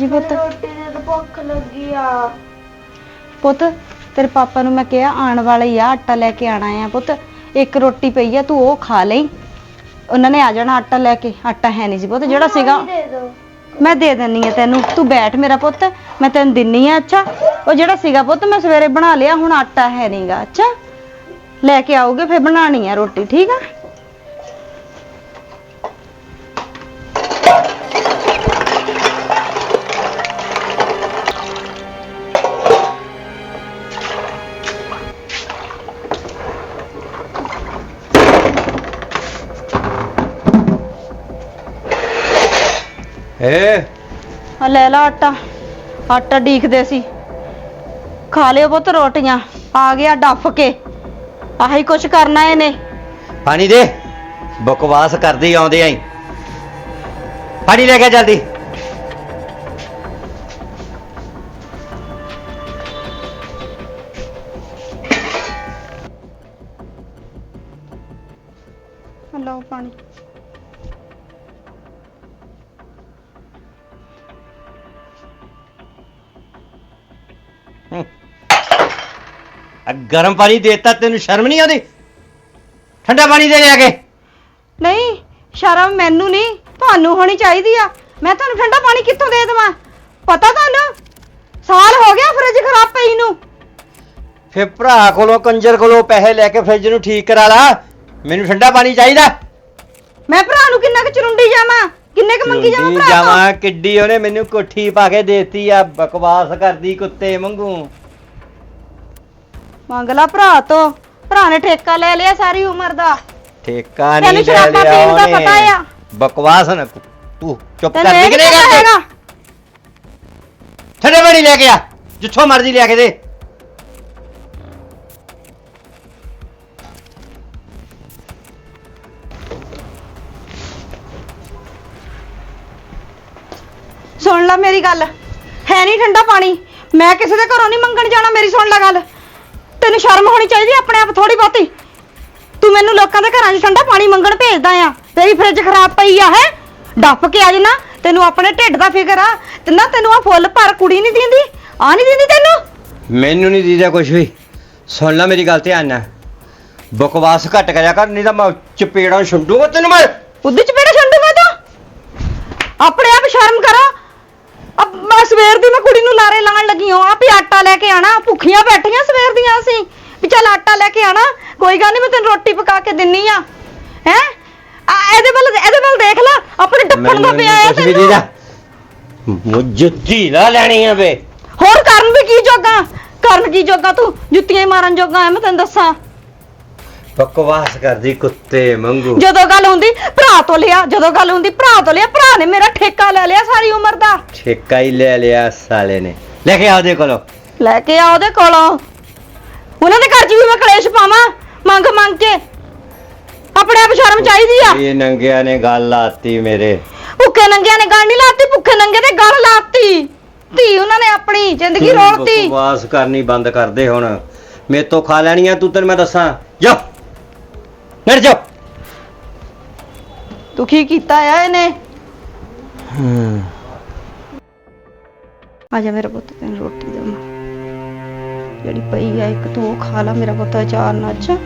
ਹਾਂਜੀ ਪੁੱਤ। ਰੋਟੀ ਦੇ ਤਾਂ ਭੁੱਖ ਲੱਗੀ ਆ। ਪੁੱਤ ਤੇਰੇ ਪਾਪਾ ਨੂੰ ਮੈਂ ਕਿਹਾ ਆਉਣ ਵਾਲਾ ਹੀ ਆ ਆਟਾ ਲੈ ਕੇ ਆਣਾ ਆ ਪੁੱਤ। ਇੱਕ ਰੋਟੀ ਪਈ ਆ ਤੂੰ ਉਹ ਖਾ ਲਈ। ਉਹਨਾਂ ਨੇ ਆ ਜਾਣਾ ਆਟਾ ਲੈ ਕੇ। ਆਟਾ ਹੈ ਨਹੀਂ ਸੀ ਪੁੱਤ ਜਿਹੜਾ ਸੀਗਾ। ਦੇ ਮੈਂ ਦੇ ਦਿੰਨੀ ਆ ਤੈਨੂੰ। ਤੂੰ ਬੈਠ ਮੇਰਾ ਪੁੱਤ ਮੈਂ ਤੈਨੂੰ ਦਿੰਨੀ ਆ ਅੱਛਾ। ਉਹ ਜਿਹੜਾ ਸੀਗਾ ਪੁੱਤ ਮੈਂ ਸਵੇਰੇ ਬਣਾ ਲਿਆ ਹੁਣ ਆਟਾ ਹੈ ਨਹੀਂਗਾ ਅੱਛਾ। ਲੈ ਕੇ ਆਓਗੇ ਫਿਰ ਬਣਾਣੀ ਆ ਰੋਟੀ ਠੀਕ ਆ? ਲੈ ਲਾ ਆਟਾ। ਆਟਾ ਡੀਕਦੇ ਸੀ। ਖਾ ਲਿਓ ਪੁੱਤ ਰੋਟੀਆਂ। ਆ ਗਿਆ ਡੱਫ ਕੇ। ਆਹੀ ਕੁਛ ਕਰਨਾ ਇਹਨੇ। ਪਾਣੀ ਦੇ। ਬਕਵਾਸ ਕਰਦੀ ਆਉਂਦੇ ਆਂ ਪਾਣੀ ਲੈ ਕੇ ਜਲਦੀ। ਲਓ ਪਾਣੀ। ਆ ਗਰਮ ਪਾਣੀ ਦੇਤਾ ਤੈਨੂੰ ਸ਼ਰਮ ਨਹੀਂ ਆਉਂਦੀ? ਠੰਡਾ ਪਾਣੀ ਦੇ ਲਿਆ ਕੇ। ਨਹੀਂ ਸ਼ਰਮ ਮੈਨੂੰ ਨਹੀਂ ਤੁਹਾਨੂੰ ਹੋਣੀ ਚਾਹੀਦੀ ਆ। ਮੈਂ ਤੁਹਾਨੂੰ ਠੰਡਾ ਪਾਣੀ ਕਿੱਥੋਂ ਦੇ ਦੇਵਾਂ? ਪਤਾ ਤੁਹਾਨੂੰ? ਸਾਲ ਹੋ ਗਿਆ ਫਰਿੱਜ ਖਰਾਬ ਪਈ ਨੂੰ। ਫਿਰ ਭਰਾ ਕੋਲੋਂ ਕੰਜਰ ਕੋਲੋਂ ਪੈਸੇ ਲੈ ਕੇ ਫ੍ਰਿਜ ਨੂੰ ਠੀਕ ਕਰਾ ਲਾ। ਮੈਨੂੰ ਠੰਡਾ ਪਾਣੀ ਚਾਹੀਦਾ। ਮੈਂ ਭਰਾ ਨੂੰ ਕਿੰਨਾ ਕੁ ਚਰੁੰਡੀ ਜਾਵਾਂ? ਕਿੰਨੇ ਕੁ ਮੰਗੀ ਜਾਵਾਂ ਭਰਾ ਤੋਂ? ਜਾਵਾਂ ਕਿੱਡੀ ਉਹਨੇ ਮੈਨੂੰ ਕੋਠੀ ਪਾ ਕੇ ਦੇਤੀ ਆ ਬਕਵਾਸ ਕਰਦੀ ਕੁੱਤੇ ਵਾਂਗੂ। ਮੰਗ ਲਾ ਭਰਾ ਤੋਂ। ਭਰਾ ਨੇ ਠੇਕਾ ਲੈ ਲਿਆ ਸਾਰੀ ਉਮਰ ਦਾ। ਠੇਕਾ ਤੈਨੂੰ ਨਹੀਂ ਲੈ ਸ਼ਰਾਬਾਂ ਲਿਆ ਪੀਣ ਦਾ ਉਹਨੇ। ਪਤਾ ਆ। ਬਕਵਾਸ ਨਾ ਤੂੰ ਚੁੱਪ ਤੈਨੂੰ ਕਰ ਇਹ ਨਿਕਲੇ ਨੀ ਪਤਾ ਗਾ ਹੈਗਾ। ਠੰਡੇ ਪਾਣੀ ਲੈ ਕੇ ਆ। ਜਿੱਥੋਂ ਮਰਜ਼ੀ ਲਿਆ ਕੇ ਦੇ। ਸੁਣ ਲੈ ਮੇਰੀ ਗੱਲ। ਹੈ ਨਹੀਂ ਠੰਡਾ ਪਾਣੀ। ਮੈਂ ਕਿਸੇ ਦੇ ਘਰੋਂ ਨਹੀਂ ਮੰਗਣ ਜਾਣਾ ਮੇਰੀ ਸੁਣ ਲੈ ਗੱਲ। ਤੈਨੂੰ ਸ਼ਰਮ ਹੋਣੀ ਚਾਹੀਦੀ ਆਪਣੇ ਆਪ ਥੋੜੀ ਬਹੁਤੀ? ਤੂੰ ਮੈਨੂੰ ਲੋਕਾਂ ਦੇ ਘਰਾਂ 'ਚ ਠੰਡਾ ਪਾਣੀ ਮੰਗਣ ਭੇਜਦਾ ਆ। ਤੇਰੀ ਫ੍ਰਿਜ ਖਰਾਬ ਪਈ ਆ ਹੈ? ਡੱਫ ਕੇ ਆ ਜਨਾ। ਤੈਨੂੰ ਆਪਣੇ ਢਿੱਡ ਦਾ ਫਿਕਰ ਆ। ਤੇ ਨਾ ਤੈਨੂੰ ਆ ਫੁੱਲ ਭਰ ਕੁੜੀ ਨਹੀਂ ਦਿੰਦੀ? ਆ ਨਹੀਂ ਦਿੰਦੀ ਤੈਨੂੰ? ਮੈਨੂੰ ਨਹੀਂ ਦੀਦਾ ਕੁਝ ਵੀ। ਸੁਣ ਲੈ ਮੇਰੀ ਗੱਲ ਧਿਆਨ ਨਾਲ। ਬਕਵਾਸ ਘੱਟ ਕਰਿਆ ਕਰ ਨਹੀਂ ਤਾਂ ਮੈਂ ਚਪੇੜਾਂ ਛੁੰਡੂਗਾ ਤੈਨੂੰ ਮੈਂ। ਉਦੋਂ ਚ ਬੇੜਾ ਛੰਡੂਗਾ ਤੂੰ? ਆਪਣੇ ਆਪ ਸ਼ਰਮ ਕਰੋ। ਅਬ ਮੈਂ ਸਵੇਰ ਦੀ ਮੈਂ ਨੂੰ ਲਾਰੇ ਲਾਣ ਲੱਗੀ ਹਾਂ ਆਪ ਹੀ ਆਟਾ ਲੈ ਕੇ ਆਣਾ ਭੁੱਖੀਆਂ ਬੈਠੀਆਂ ਸਵੇਰ ਦੀਆਂ ਅਸੀਂ। ਵੀ ਚੱਲ ਆਟਾ ਲੈ ਕੇ ਆਣਾ ਕੋਈ ਗੱਲ ਨਹੀਂ ਮੈਂ ਤੈਨੂੰ ਰੋਟੀ ਪਕਾ ਕੇ ਦਿੰਨੀ ਆ। ਹੈ? ਇਹਦੇ ਵੱਲ ਇਹਦੇ ਵੱਲ ਦੇਖ ਲੈ ਆਪਣੇ ਟੱਪਣ ਦਾ ਪਿਆ ਆ ਵੀ ਤੈਨੂੰ। ਮੁੱਜਤੀ ਲਾ ਲੈਣੀ ਆ ਵੇ। ਹੋਰ ਕਰਨ ਵੀ ਕੀ ਜੋਗਾ? ਕਰਨ ਕੀ ਜੋਗਾ ਤੂੰ? ਜੁੱਤੀਆਂ ਹੀ ਮਾਰਨ ਜੋਗਾ ਐ ਮੈਂ ਤੈਨੂੰ ਦੱਸਾਂ। ਬਕਵਾਸ ਕਰਦੀ ਕੁੱਤੇ ਵਾਂਗੂ। ਜਦੋਂ ਗੱਲ ਹੁੰਦੀ ਭਰਾ ਤੋਂ ਲਿਆ ਜਦੋਂ ਗੱਲ ਹੁੰਦੀ ਭਰਾ ਤੋਂ ਲਿਆ ਭਰਾ ਨੇ ਮੇਰਾ ਠੇਕਾ ਲੈ ਲਿਆ ਸਾਰੀ ਉਮਰ ਦਾ। ਠੇਕਾ ਹੀ ਲੈ ਲਿਆ ਸਾਲੇ ਨੇ। ਲੈ ਕੇ ਆ ਉਹਦੇ ਕੋਲੋਂ। ਲੈ ਕੇ ਆ ਉਹਦੇ ਕੋਲੋਂ। ਉਹਨਾਂ ਦੇ ਘਰ 'ਚ ਵੀ ਮੈਂ ਕਲੇਸ਼ ਪਾਵਾਂ ਮੰਗ ਮੰਗ ਕੇ। ਆਪਣੇ ਆਪ ਸ਼ਰਮ ਚਾਹੀਦੀ ਆ। ਇਹ ਨੰਗਿਆਂ ਨੇ ਗੱਲ ਲਾਤੀ ਮੇਰੇ। ਭੁੱਖੇ ਨੰਗਿਆਂ ਨੇ ਗੱਲ ਨਹੀਂ ਲਾਤੀ ਭੁੱਖੇ ਨੰਗੇ ਤੇ ਗੱਲ ਲਾਤੀ। ਧੀ ਉਹਨਾਂ ਨੇ ਆਪਣੀ ਜ਼ਿੰਦਗੀ ਰੋਲਤੀ। ਬਕਵਾਸ ਕਰਨੀ ਬੰਦ ਕਰ ਦੇ ਹੁਣ। ਮੇਰੇ ਤੋਂ ਖਾ ਲੈਣੀ ਆ ਤੂੰ ਤੈਨੂੰ ਮੈਂ ਦੱਸਾਂ। ਜਾ। ਨੜ ਜਾ ਤੂੰ ਕੀ ਕੀਤਾ ਆ ਇਹਨੇ? ਆ ਜਾ ਮੇਰਾ ਪੁੱਤ ਤੈਨੂੰ ਰੋਟੀ ਦੇਵਾਂ। ਜਿਹੜੀ ਪਈ ਆ ਇੱਕ ਤੂੰ ਉਹ ਖਾ ਲਾ ਮੇਰਾ ਪੁੱਤ ਅਚਾਰ ਨਾਲ ਅੱਛਾ?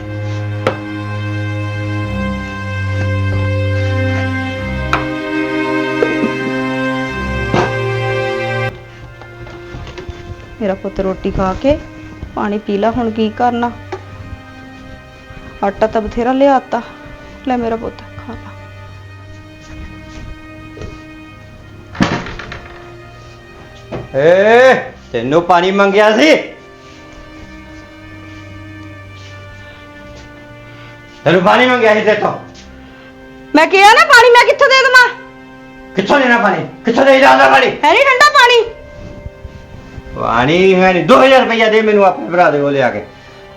ਮੇਰਾ ਪੁੱਤ ਰੋਟੀ ਖਾ ਕੇ ਪਾਣੀ ਪੀ ਲਾ ਹੁਣ ਕੀ ਕਰਨਾ? ਆਟਾ ਤਾਂ ਬਥੇਰਾ ਲਿਆਤਾ। ਲੈ ਮੇਰਾ ਪੁੱਤ ਖਾ ਲਾ। ਏ ਤੈਨੂੰ ਪਾਣੀ ਮੰਗਿਆ ਸੀ? ਤੈਨੂੰ ਪਾਣੀ ਮੰਗਿਆ ਸੀ ਤੇਤੋਂ? ਮੈਂ ਕਿਹਾ ਨਾ ਪਾਣੀ ਮੈਂ ਕਿੱਥੋਂ ਦੇ ਦੇਵਾਂ? ਕਿੱਥੋਂ ਲੈਣਾ ਪਾਣੀ? ਕਿੱਥੋਂ ਦੇ ਜਾਂਦਾ ਪਾਣੀ? ਹੈ ਨਹੀਂ ਠੰਡਾ ਪਾਣੀ। ਪਾਣੀ ਹੈ ਨਹੀਂ 2000 ਰੁਪਇਆ ਦੇ ਮੈਨੂੰ ਆਪਣੇ ਭਰਾ ਦੇ ਕੋਲ ਲਿਆ ਕੇ।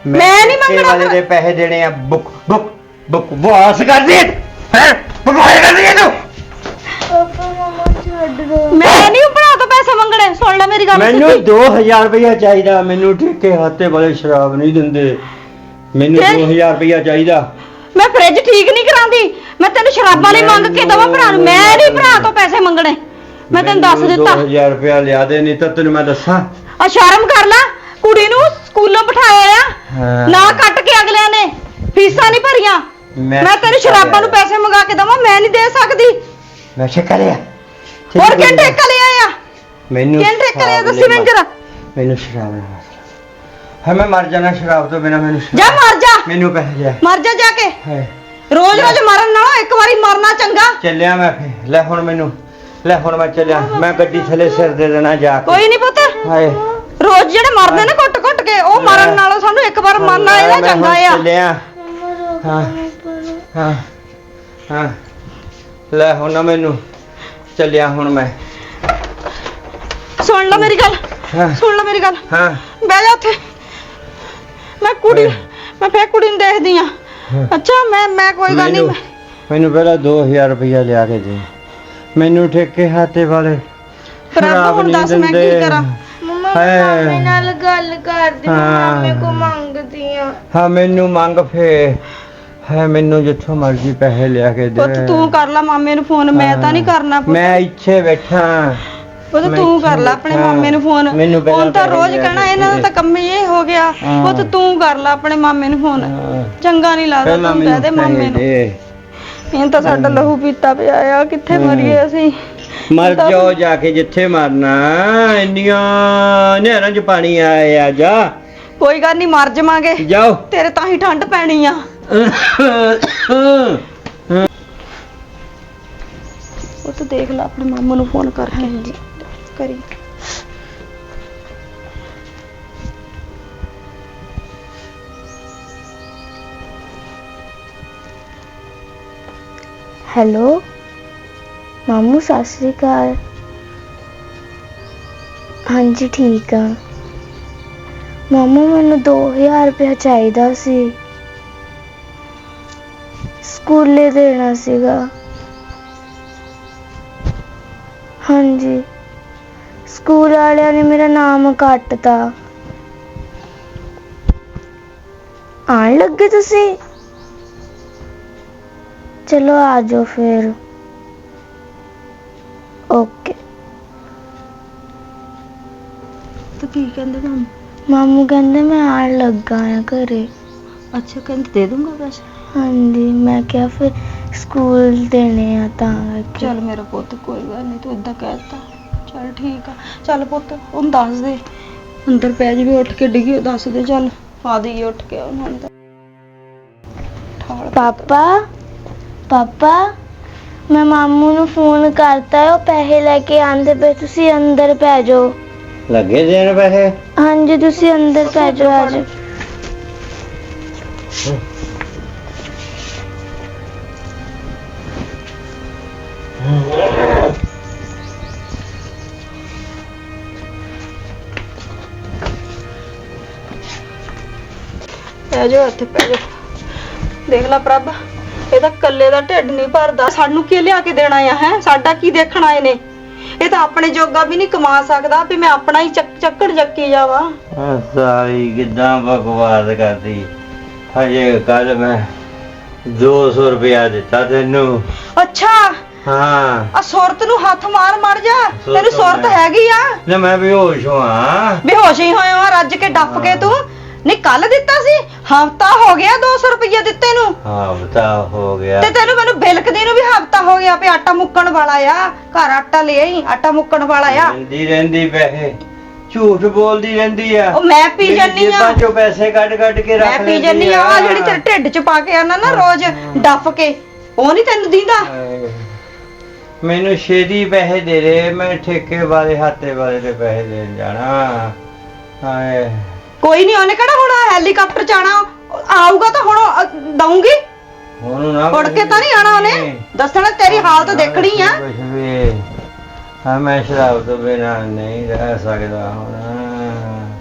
ਮੈਂ ਨੀ ਠੇਕੇ ਮੰਗਣਾ ਵਾਲੇ ਦੇ ਪੈਸੇ ਦੇਣੇ ਆ। ਬੁੱਕ ਬੁੱਕ ਬੁੱਕ ਵਾਸ ਕਰਦੀ ਹੈ ਕਰਦੀ ਹੈ? ਤੂੰ ਪਾਪਾ ਮਮਾ ਛੱਡ ਦੋ ਮੈਂ ਨਹੀਂ ਭਰਾ ਤੋਂ ਪੈਸੇ ਮੰਗਣੇ। ਸੁਣ ਲੈ ਮੇਰੀ ਗੱਲ ਮੈਨੂੰ ਸਿੱਧੀ। 2000 ਰੁਪਇਆ ਚਾਹੀਦਾ। ਮੈਨੂੰ ਠੇਕੇ ਹੱਥੇ ਵਾਲੇ ਸ਼ਰਾਬ ਨਹੀਂ ਦਿੰਦੇ। ਮੈਨੂੰ ਫਿਰ? 2000 ਰੁਪਇਆ ਚਾਹੀਦਾ। ਮੈਂ ਫ੍ਰਿਜ ਠੀਕ ਨਹੀਂ ਕਰਾਂਦੀ ਮੈਂ ਤੈਨੂੰ ਸ਼ਰਾਬਾਂ ਲਈ ਮੰਗ ਕੇ ਦਵਾਂ ਭਰਾ ਨੂੰ। ਮੈਂ ਨਹੀਂ ਭਰਾ ਤੋਂ ਪੈਸੇ ਮੰਗਣੇ। ਮੈਂ ਤੈਨੂੰ ਦੱਸ ਦਿੱਤਾ। 2000 ਰੁਪਇਆ ਲਿਆ ਦੇ ਨਹੀਂ ਤਾਂ ਤੈਨੂੰ ਮੈਂ ਦੱਸਾਂ। ਆ ਸ਼ਰਮ ਕਰ ਲੈ। ਕੁੜੀ ਨੂੰ ਸਕੂਲੋਂ ਬਿਠਾਇਆ ਆ। ਹਾਂ। ਨਾ ਕੱਟ ਕੇ ਅਗਲਿਆਂ ਨੇ। ਫੀਸਾਂ ਨਹੀਂ ਭਰੀਆਂ। ਮੈਂ ਮੈਂ ਤੈਨੂੰ ਸ਼ਰਾਬਾਂ ਨੂੰ ਪੈਸੇ ਮੰਗਾ ਕੇ ਦਵਾਂ ਮੈਂ ਨਹੀਂ ਦੇ ਸਕਦੀ। ਮੈਂ ਸ਼ਿਕਰ ਆ ਹੋਰ ਕਿਹਨ ਠੇਕਾ ਲਿਆ ਆ? ਮੈਨੂੰ ਕਿਹਨ ਠੇਕਾ ਲਿਆ ਸ਼ਰਾਬ ਦੱਸੀ ਨਹੀਂ ਜਰਾ ਮੈਨੂੰ ਸ਼ਰਾਬ ਨਾ ਹੈ ਮੈਂ ਮਰ ਜਾਣਾ ਸ਼ਰਾਬ ਤੋਂ ਬਿਨਾ ਮੈਨੂੰ ਸ਼ਰਾਬ- ਜਾ ਮਰ ਜਾ। ਮੈਨੂੰ ਪੈਸੇ ਲਿਆ ਮਰ ਜਾ ਜਾ ਕੇ। ਹਾਏ ਰੋਜ਼ ਰੋਜ਼ ਮਰਨ ਨਾਲੋਂ ਇੱਕ ਵਾਰੀ ਮਰਨਾ ਚੰਗਾ। ਚੱਲਿਆ ਮੈਂ ਫੇ ਲੈ ਹੁਣ ਮੈਨੂੰ। ਲੈ ਹੁਣ ਮੈਂ ਚੱਲਿਆ। ਮੈਂ ਗੱਡੀ ਥੱਲੇ ਸਿਰ ਦੇ ਦੇਣਾ ਜਾ ਕੇ। ਕੋਈ ਨਹੀਂ ਪੁੱਤ। ਹਾਏ। ਰੋਜ਼ ਜਿਹੜੇ ਮਰਦੇ ਨੇ ਘੁੱਟ ਘੁੱਟ ਕੇ ਉਹ ਮਰਨ ਨਾਲੋਂ ਸਾਨੂੰ ਇੱਕ ਵਾਰ ਮਰਨਾ ਇਹਦਾ ਮੈਂ ਹੁਣ ਚੰਗਾ ਆ। ਚੱਲਿਆ। ਹਾਂ। ਹਾਂ। ਹਾਂ। ਲੈ ਹੁਣ ਨਾ ਮੈਨੂੰ ਚੱਲਿਆ ਹੁਣ ਮੈਂ। ਸੁਣ ਲੈ ਮੇਰੀ ਗੱਲ। ਹਾਂ। ਸੁਣ ਲੈ ਮੇਰੀ ਗੱਲ। ਹਾਂ। ਬਹਿ ਜਾ ਉੱਥੇ। ਮੈਂ ਕੁੜੀ। ਮੈਂ ਫੇਰ ਕੁੜੀ ਨੂੰ ਦੇਖਦੀ ਆ। ਹਾਂ। ਅੱਛਾ ਮੈਂ ਮੈਂ ਕੋਈ ਗੱਲ ਨਹੀਂ ਮੈਨੂੰ ਮੈਨੂੰ ਪਹਿਲਾਂ 2000 ਰੁਪਇਆ ਲਿਆ ਕੇ ਦੇ। ਮੈਨੂੰ ਠੇਕੇ ਹਾਤੇ ਵਾਲੇ ਪਰ ਸ਼ਰਾਬ ਹੁਣ ਨਹੀਂ ਦੱਸ ਮੈਂ ਕੀ ਦਿੰਦੇ। ਕਰਾਂ। ਮੰਮਾ ਹਾਏ। ਮੈਂ ਮਾਮੇ ਨਾਲ ਗੱਲ ਕਰਦੀ ਮੈਂ ਹਾਂ। ਮਾਮੇ ਕੋ ਮੰਗਦੀ ਆ ਹਾਂ ਮੈਨੂੰ ਮੰਗ ਫੇ ਹੈ ਮੈਨੂੰ ਜਿੱਥੋਂ ਮਰਜ਼ੀ ਪੈਸੇ ਲਿਆ ਕੇ ਦੇ ਪੁੱਤ ਤੂੰ ਕਰ ਲੈ ਮਾਮੇ ਨੂੰ ਫੋਨ ਮੈਂ ਤਾਂ ਨਹੀਂ ਕਰਨਾ ਪੁੱਤ ਮੈਂ ਇੱਥੇ ਬੈਠਾ ਪੁੱਤ ਮੈਂ ਤੂੰ ਇੱਥੇ ਕਰ ਲੈ ਆਪਣੇ ਬੈਠਾ। ਮਾਮੇ ਨੂੰ ਫੋਨ ਮੈਨੂੰ ਪਹਿਲਾਂ ਹੁਣ ਤਾਂ ਪੈਸੇ ਰੋਜ਼ ਕਹਿਣਾ ਇਹਨਾਂ ਦਾ ਦੇ। ਤਾਂ ਕੰਮ ਹੀ ਇਹ ਹੋ ਗਿਆ ਹਾਂ। ਪੁੱਤ ਤੂੰ ਕਰ ਲੈ ਆਪਣੇ ਮਾਮੇ ਨੂੰ ਫੋਨ ਹਾਂ। ਚੰਗਾ ਨਹੀਂ ਲੱਗਦਾ ਪਹਿਲਾਂ ਤੂੰ ਕਹਿ ਦੇ ਮਾਮੇ ਪੈਸੇ ਨੂੰ ਦੇ ਇਹਨਾਂ ਤਾਂ ਸਾਡਾ ਲਹੂ ਪੀਤਾ ਪਿਆ ਆ ਕਿੱਥੇ ਹਾਂ। ਮਰੀਏ ਅਸੀਂ ਮਰ ਜਾਓ ਜਾ ਕੇ ਜਿੱਥੇ ਮਰਨਾ। ਇੰਨੀਆਂ ਨਹਿਰਾਂ 'ਚ ਪਾਣੀ ਆਇਆ ਜਾ। ਕੋਈ ਗੱਲ ਨਹੀਂ ਮਰ ਜਾਵਾਂਗੇ। ਜਾਓ। ਤੇਰੇ ਤਾਂ ਹੀ ਠੰਡ ਪੈਣੀ ਆ। ਉਹ ਤਾਂ ਦੇਖ ਲੈ ਆਪਣੇ ਮਾਮੂ ਨੂੰ ਫੋਨ ਕਰਕੇ ਹਾਂਜੀ। ਕਰੀ। ਹੈਲੋ? ਮਾਮੂ, ਸਤਿ ਸ੍ਰੀ ਅਕਾਲ। ਹਾਂਜੀ, ਠੀਕ ਆ। ਮਾਮੂ, ਮੈਨੂੰ 2000 ਰੁਪਇਆ ਚਾਹੀਦਾ ਸੀ। ਸਕੂਲੇ ਦੇਣਾ ਸੀਗਾ। ਹਾਂਜੀ। ਸਕੂਲ ਵਾਲਿਆਂ ਨੇ ਮੇਰਾ ਨਾਮ ਕੱਟਤਾ। ਆਣ ਲੱਗੇ ਤੁਸੀਂ? ਚਲੋ ਆ ਜਾਓ ਫਿਰ। ਕੀ ਕਹਿੰਦੇ ਮਾਮੂ ਮਾਮੂ ਕਹਿੰਦੇ ਮੈਂ ਆਣ ਲੱਗਾ ਆ ਘਰੇ। ਅੱਛਾ ਕਹਿੰਦੇ ਦੇ ਦੂੰਗਾ ਪੈਸੇ? ਹਾਂਜੀ ਮੈਂ ਕਿਹਾ ਫਿਰ ਸਕੂਲ ਦੇਣੇ ਆ ਤਾਂ ਕਰਕੇ। ਚੱਲ ਮੇਰਾ ਪੁੱਤ ਕੋਈ ਗੱਲ ਨਹੀਂ ਤੂੰ ਇਦਾਂ ਕਹਿਤਾ ਚੱਲ ਠੀਕ ਆ। ਚੱਲ ਪੁੱਤ ਉਹਨੂੰ ਦੱਸ ਦੇ। ਅੰਦਰ ਪੈ ਜਵੇ ਉੱਠ ਕੇ ਡਿੱਗੀ ਉਹ ਦੱਸ ਦੇ। ਚੱਲ ਪਾ ਦੇਈਏ ਉੱਠ ਕੇ ਉਹਨੂੰ ਅੰਦਰ। ਠਾਲ ਪਾਪਾ ਪਾਪਾ ਮੈਂ ਮਾਮੂ ਨੂੰ ਫੋਨ ਕਰਤਾ ਉਹ ਪੈਸੇ ਲੈ ਕੇ ਆਂਦੇ ਪਏ ਤੁਸੀਂ ਅੰਦਰ ਪੈ ਜਾਓ। ਲੱਗੇ ਦੇਣ ਪੈਸੇ? ਹਾਂਜੀ ਤੁਸੀਂ ਅੰਦਰ ਪੈ ਜਾਓ ਆ ਜਾਓ। ਪੈ ਜਾਓ ਇੱਥੇ ਪੈ ਜਾਓ। ਦੇਖ ਲੈ ਪ੍ਰਭ ਇਹਦਾ ਕੱਲੇ ਦਾ ਢਿੱਡ ਨਹੀਂ ਭਰਦਾ। ਸਾਨੂੰ ਕੀ ਲਿਆ ਕੇ ਦੇਣਾ ਆ ਹੈ? ਸਾਡਾ ਕੀ ਦੇਖਣਾ ਇਹਨੇ ਇਹ ਤਾਂ ਆਪਣੇ ਜੋਗਾ ਵੀ ਨਹੀਂ ਕਮਾ ਸਕਦਾ ਵੀ ਮੈਂ ਆਪਣਾ ਹੀ ਚੱਕ ਚੱਕੜ ਚੱਕੀ ਜਾਵਾਂ। ਆ ਸਾਰੀ ਕਿਦਾਂ ਬਕਵਾਸ ਕਰਦੀ। ਹਜੇ ਕੱਲ ਮੈਂ 200 ਰੁਪਇਆ ਦਿੱਤਾ ਤੈਨੂੰ। ਅੱਛਾ। ਹਾਂ। ਆ ਸੁਰਤ ਨੂੰ ਹੱਥ ਮਾਰ ਮਰ ਜਾ। ਤੈਨੂੰ ਸੁਰਤ ਹੈਗੀ ਆ। ਨਾ ਮੈਂ ਬੇਹੋਸ਼ ਹਾਂ। ਬੇਹੋਸ਼ ਹੀ ਹੋਇਆ ਵਾਂ ਰੱਜ ਕੇ ਡੱਫ ਕੇ ਤੂੰ। ਨਹੀਂ ਕੱਲ ਦਿੱਤਾ ਸੀ। ਹਫਤਾ ਹੋ ਗਿਆ 200 ਰੁਪਏ ਦਿੱਤੇ ਨੂੰ। ਹਾਂ ਬਤਾ ਹੋ ਗਿਆ। ਤੇ ਤੈਨੂੰ ਮੈਨੂੰ ਬਿਲਕਦੀ ਨੂੰ ਵੀ ਹਫਤਾ ਹੋ ਗਿਆ ਵੀ ਆਟਾ ਮੁੱਕਣ ਵਾਲਾ ਆ। ਘਰ ਆਟਾ ਲੈ ਆਈ ਆਟਾ ਮੁੱਕਣ ਵਾਲਾ ਆ। ਰਹਿੰਦੀ ਰਹਿੰਦੀ ਪੈਸੇ। ਝੂਠ ਬੋਲਦੀ ਰਹਿੰਦੀ ਆ। ਉਹ ਮੈਂ ਪੀ ਜੰਨੀ ਆ ਚੋਂ ਪੈਸੇ ਕੱਢ ਕੱਢ ਕੇ ਰੱਖ ਮੈਂ ਪੀ ਜੰਨੀ ਆ। ਜਿਹੜੀ ਤੇਰੇ ਢਿੱਡ ਚ ਪਾ ਕੇ ਆਣਾ ਨਾ ਰੋਜ਼ ਡੱਫ ਕੇ ਉਹ ਨਹੀਂ ਤੈਨੂੰ ਦਿੰਦਾ। ਮੈਨੂੰ ਛੇਤੀ ਪੈਸੇ ਦੇ ਦੇ ਮੈਂ ਠੇਕੇ ਵਾਲੇ ਹਾਤੇ ਵਾਲੇ ਦੇ ਪੈਸੇ ਦੇਣ ਜਾਣਾ। ਹਾਏ। ਕੋਈ ਨਹੀਂ ਉਹਨੇ ਕਿਹੜਾ ਹੁਣ ਹੈਲੀਕਾਪਟਰ ਆਣਾ ਆਊਗਾ ਤਾਂ ਹੁਣ ਅ, ਦਊਂਗੀ। ਹੁਣ ਨਾ ਉੜ ਕੇ ਤਾਂ ਨਹੀਂ ਆਣਾ ਉਹਨੇ। ਦੱਸਣਾ ਤੇਰੀ ਹਾਲਤ ਦੇਖਣੀ ਆ। ਕੁਛ ਵੀ। ਹਾਂ ਮੈਂ ਸ਼ਰਾਬ ਤੋਂ ਬਿਨਾਂ ਨਹੀਂ ਰਹਿ ਸਕਦਾ ਹੁਣ।